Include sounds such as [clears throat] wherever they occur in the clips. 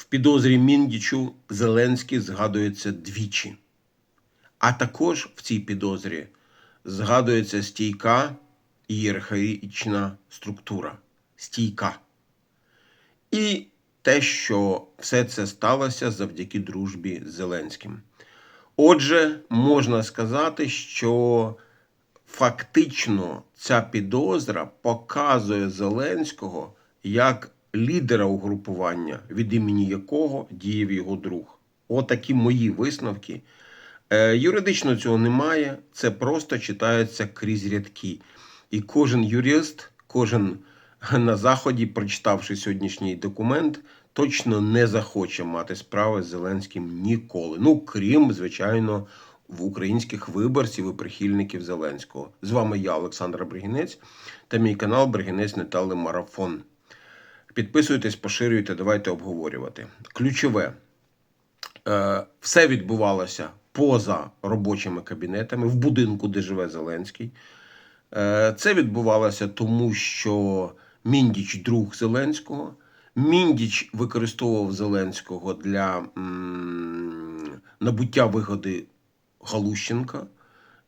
В підозрі Міндічу Зеленський згадується двічі. А також в цій підозрі згадується стійка ієрархічна структура. Стійка. І те, що все це сталося завдяки дружбі з Зеленським. Отже, можна сказати, що фактично ця підозра показує Зеленського як лідера угрупування, від імені якого діяв його друг. Отакі мої висновки. Е, Юридично цього немає, це просто читається крізь рядки. І кожен юрист, кожен на заході, прочитавши сьогоднішній документ, точно не захоче мати справи з Зеленським ніколи. Ну, крім, звичайно, в українських виборців і прихильників Зеленського. З вами я, Олександр Бригінець, та мій канал Бригінець Нетали Марафон. Підписуйтесь, поширюйте, давайте обговорювати. Ключове. Е, все відбувалося поза робочими кабінетами в будинку, де живе Зеленський. Е, Це відбувалося тому, що Міндіч друг Зеленського. Міндіч використовував Зеленського для набуття вигоди Галущенка.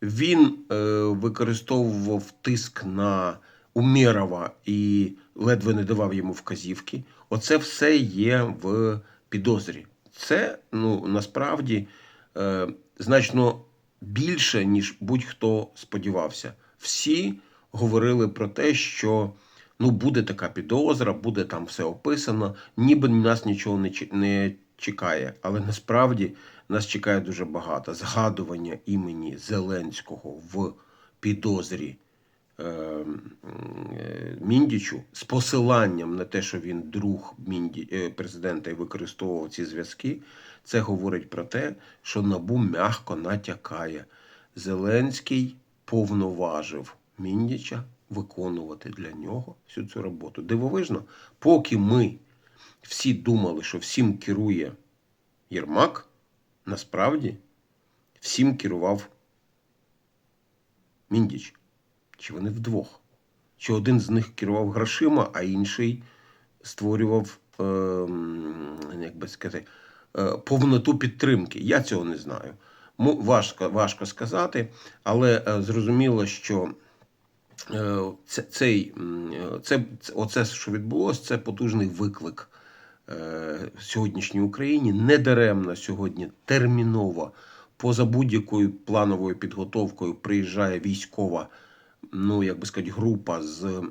Він е, використовував тиск на Умєрова і ледве не давав йому вказівки. Оце все є в підозрі. Це ну насправді е, значно більше, ніж будь-хто сподівався. Всі говорили про те, що ну буде така підозра, буде там все описано, ніби нас нічого не, не чекає. Але насправді нас чекає дуже багато згадування імені Зеленського в підозрі Міндічу з посиланням на те, що він друг Мінді, е, президента і використовував ці зв'язки, це говорить про те, що набу м'яко натякає. Зеленський повноважив Міндіча виконувати для нього всю цю роботу. Дивовижно, поки ми всі думали, що всім керує Єрмак, насправді всім керував Міндіч. Чи вони вдвох? Чи один з них керував грошима, а інший створював, е, як би сказати, е, повноту підтримки? Я цього не знаю. Важко, важко сказати, але е, зрозуміло, що е, це, це, оце, що відбулося, це потужний виклик е, сьогоднішній Україні. Недаремно сьогодні терміново, поза будь-якою плановою підготовкою, приїжджає військова, ну як би сказати, група з е,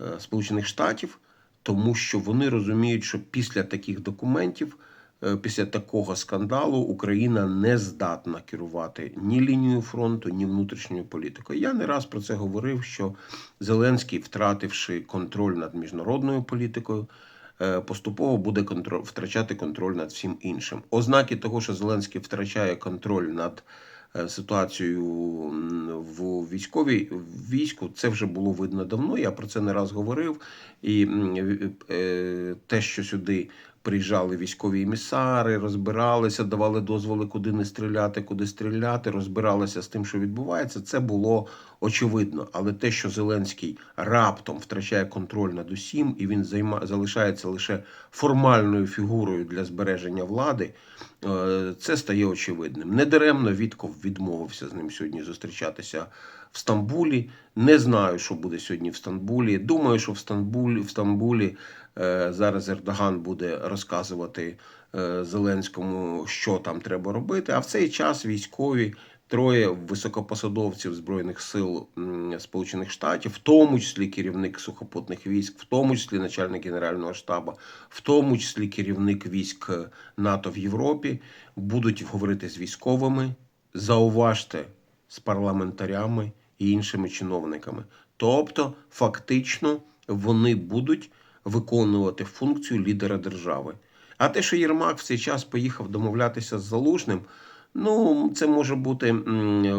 е, Сполучених Штатів, тому що вони розуміють, що після таких документів. е, Після такого скандалу Україна не здатна керувати ні лінією фронту, ні внутрішньою політикою. Я не раз про це говорив, що Зеленський, втративши контроль над міжнародною політикою, поступово буде контроль, втрачати контроль над всім іншим. Ознаки того, що Зеленський втрачає контроль над е, ситуацією м, в військовій війську, це вже було видно давно. Я про це не раз говорив. І е, те, що сюди приїжджали військові емісари, розбиралися, давали дозволи, куди не стріляти, куди стріляти, розбиралися з тим, що відбувається. Це було очевидно. Але те, що Зеленський раптом втрачає контроль над усім, і він займа залишається лише формальною фігурою для збереження влади, е, це стає очевидним. Недаремно Вітков відмовився з ним сьогодні зустрічатися в Стамбулі. Не знаю, що буде сьогодні в Стамбулі. Думаю, що в Стамбулі, в Стамбулі зараз Ердоган буде розказувати е, Зеленському, що там треба робити. А в цей час військові. Троє високопосадовців збройних сил Сполучених Штатів, в тому числі керівник сухопутних військ, в тому числі начальник генерального штабу, в тому числі керівник військ е, НАТО в Європі, будуть говорити з військовими. Зауважте з парламентарями і іншими чиновниками. Тобто, фактично, вони будуть виконувати функцію лідера держави. А те, що Єрмак в цей час поїхав домовлятися з Залужним, ну це може бути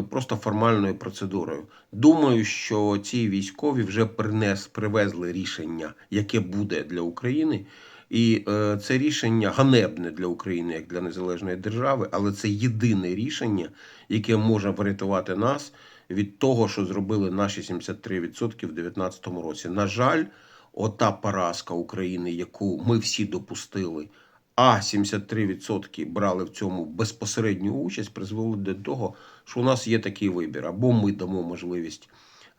просто формальною процедурою. Думаю, що ці військові вже принес, привезли рішення, яке буде для України. І е, це рішення ганебне для України як для незалежної держави, але це єдине рішення, яке може врятувати нас від того, що зробили наші 73% в 2019 році. На жаль, ота поразка України, яку ми всі допустили, а 73% брали в цьому безпосередню участь, призвело до того, що у нас є такий вибір: або ми дамо можливість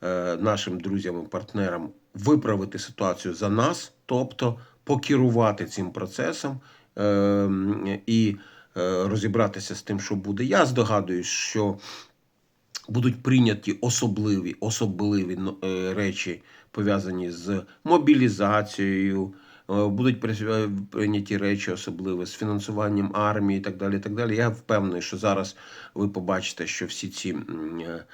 е, нашим друзям і партнерам виправити ситуацію за нас, тобто покерувати цим процесом е, і е, розібратися з тим, що буде. Я здогадуюсь, що будуть прийняті особливі особливі ну, е, речі, пов'язані з мобілізацією. е, Будуть при- прийняті речі особливі з фінансуванням армії і так далі. і так далі. Я впевнений, що зараз ви побачите, що всі ці е, е,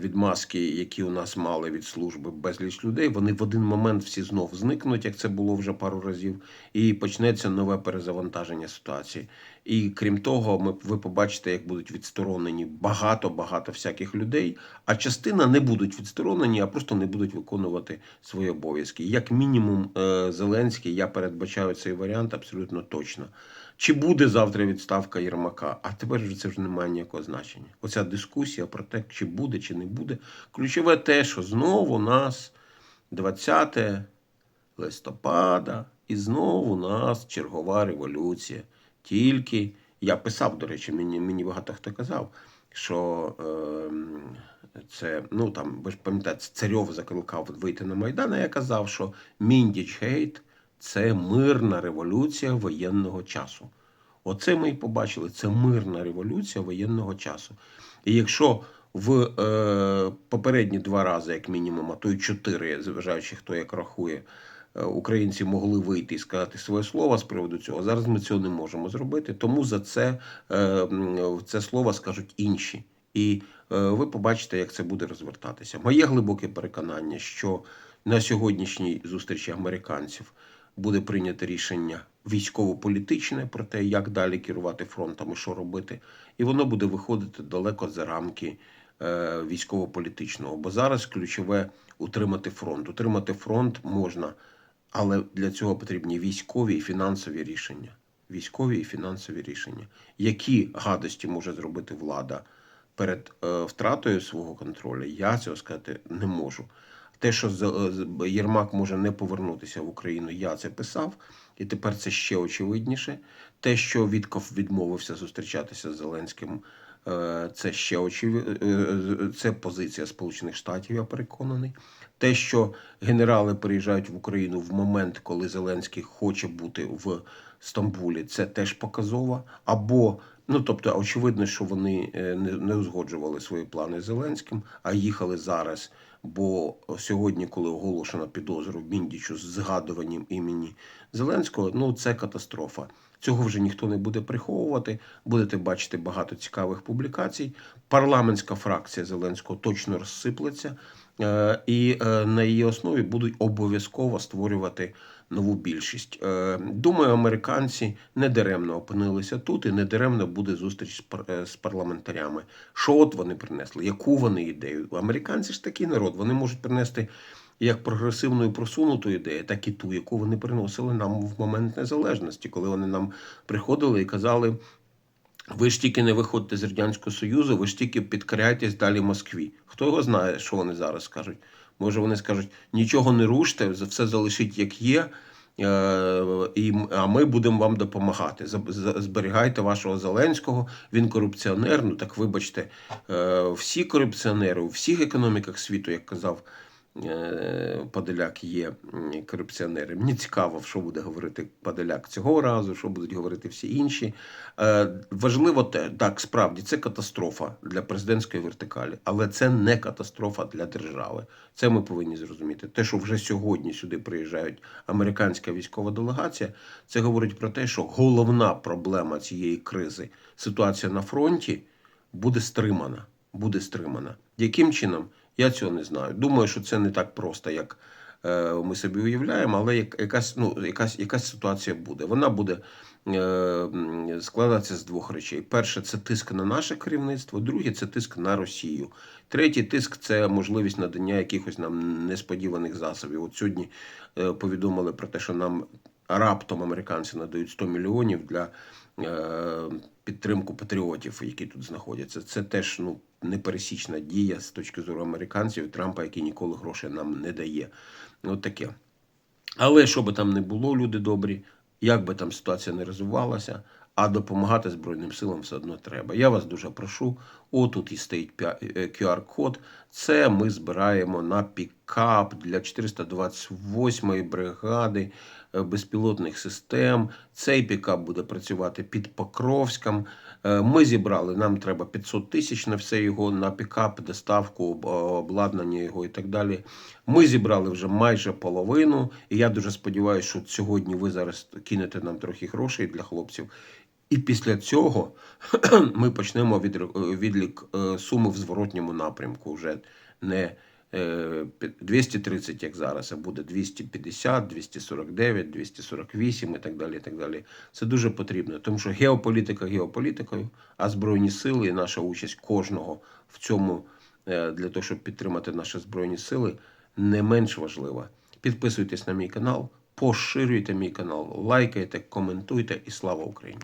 відмазки, які у нас мали від служби безліч людей, вони в один момент всі знов зникнуть, як це було вже пару разів, і почнеться нове перезавантаження ситуації. І крім того, ми ви побачите, як будуть відсторонені багато багато всяких людей, а частина не будуть відсторонені, а просто не будуть виконувати свої обов'язки. Як мінімум, е, Зеленський, я передбачаю цей варіант абсолютно точно. Чи буде завтра відставка Єрмака? А тепер вже це вже не має ніякого значення. Оця дискусія про те, чи буде, чи не буде. Ключове те, що знову у нас 20 листопада, і знову у нас чергова революція. Тільки я писав, до речі, мені, мені багато хто казав, що е, це, ну там, ви ж пам'ятаєте, Царьов закликав вийти на Майдан, а я казав, що Міндіч Гейт це мирна революція воєнного часу. Оце ми і побачили. Це мирна революція воєнного часу. І якщо в е, попередні два рази, як мінімум, а то й чотири, зважаючи хто як рахує, е, українці могли вийти і сказати своє слово з приводу цього. Зараз ми цього не можемо зробити, тому за це, е, це слово скажуть інші. І е, ви побачите, як це буде розвертатися. Моє глибоке переконання, що на сьогоднішній зустрічі американців буде прийнято рішення військово-політичне про те, як далі керувати фронтом і що робити, і воно буде виходити далеко за рамки е, військово-політичного. Бо зараз ключове утримати фронт. Утримати фронт можна, але для цього потрібні військові і фінансові рішення. Військові і фінансові рішення. Які гадості може зробити влада перед е, втратою свого контролю, я цього сказати не можу. Те, що Єрмак може не повернутися в Україну, я це писав, і тепер це ще очевидніше. Те, що Вітков відмовився зустрічатися з Зеленським, е, це ще очевидно. Це позиція Сполучених Штатів, я переконаний. Те, що генерали приїжджають в Україну в момент, коли Зеленський хоче бути в Стамбулі, це теж показово. Або Ну, тобто, очевидно, що вони е, не узгоджували свої плани з Зеленським, а їхали зараз. Бо сьогодні, коли оголошено підозру Міндічу з згадуванням імені Зеленського, ну це катастрофа. Цього вже ніхто не буде приховувати. Будете бачити багато цікавих публікацій. Парламентська фракція Зеленського точно розсиплеться, е, і е, на її основі будуть обов'язково створювати нову більшість. Е, Думаю, американці не даремно опинилися тут, і не даремно буде зустріч е, з парламентарями. Що от вони принесли? Яку вони ідею? Американці ж такий народ, вони можуть принести як прогресивну і просунуту ідею, так і ту, яку вони приносили нам в момент незалежності, коли вони нам приходили і казали. Ви ж тільки не виходите з Радянського Союзу, ви ж тільки підкоряєтесь далі Москві. Хто його знає, що вони зараз скажуть? Може, вони скажуть, нічого не руште, все залишіть як є, і, а ми будемо вам допомагати. Зберігайте вашого Зеленського, він корупціонер. Ну так вибачте, е, всі корупціонери у всіх економіках світу, як казав е, Подоляк, є корупціонери. Мені цікаво, що буде говорити Подоляк цього разу, що будуть говорити всі інші. Е, Важливо те, так, справді це катастрофа для президентської вертикалі, але це не катастрофа для держави. Це ми повинні зрозуміти. Те, що вже сьогодні сюди приїжджають американська військова делегація, це говорить про те, що головна проблема цієї кризи, ситуація на фронті, буде стримана. Буде стримана. Яким чином? Я цього не знаю. Думаю, що це не так просто, як е, ми собі уявляємо, але як, якась, ну, якась, якась ситуація буде. Вона буде е, складатися з двох речей. Перше, це тиск на наше керівництво, друге це тиск на Росію. Третій тиск це можливість надання якихось нам несподіваних засобів. От сьогодні е, повідомили про те, що нам раптом американці надають 100 мільйонів для е, підтримку патріотів, які тут знаходяться. Це теж ну, непересічна дія з точки зору американців Трампа, який ніколи грошей нам не дає. От таке. Але що би там не було, люди добрі, як би там ситуація не розвивалася, а допомагати Збройним силам все одно треба. Я вас дуже прошу. Отут і стоїть е, QR-код. Це ми збираємо на пікап для 428-ї бригади е, безпілотних систем. Цей пікап буде працювати під Покровськом. Е, Ми зібрали, нам треба 500 тисяч на все його, на пікап, доставку, обладнання його і так далі. Ми зібрали вже майже половину, і я дуже сподіваюся, що сьогодні ви зараз кинете нам трохи грошей для хлопців. І після цього [clears throat] ми почнемо відлік е, суми в зворотньому напрямку. Вже не е, 230, як зараз, а буде 250, 249, 248 і так далі. І так далі. Це дуже потрібно, тому що геополітика геополітикою, а збройні сили і наша участь кожного в цьому е, для того, щоб підтримати наші збройні сили, не менш важлива. Підписуйтесь на мій канал, поширюйте мій канал, лайкайте, коментуйте і слава Україні!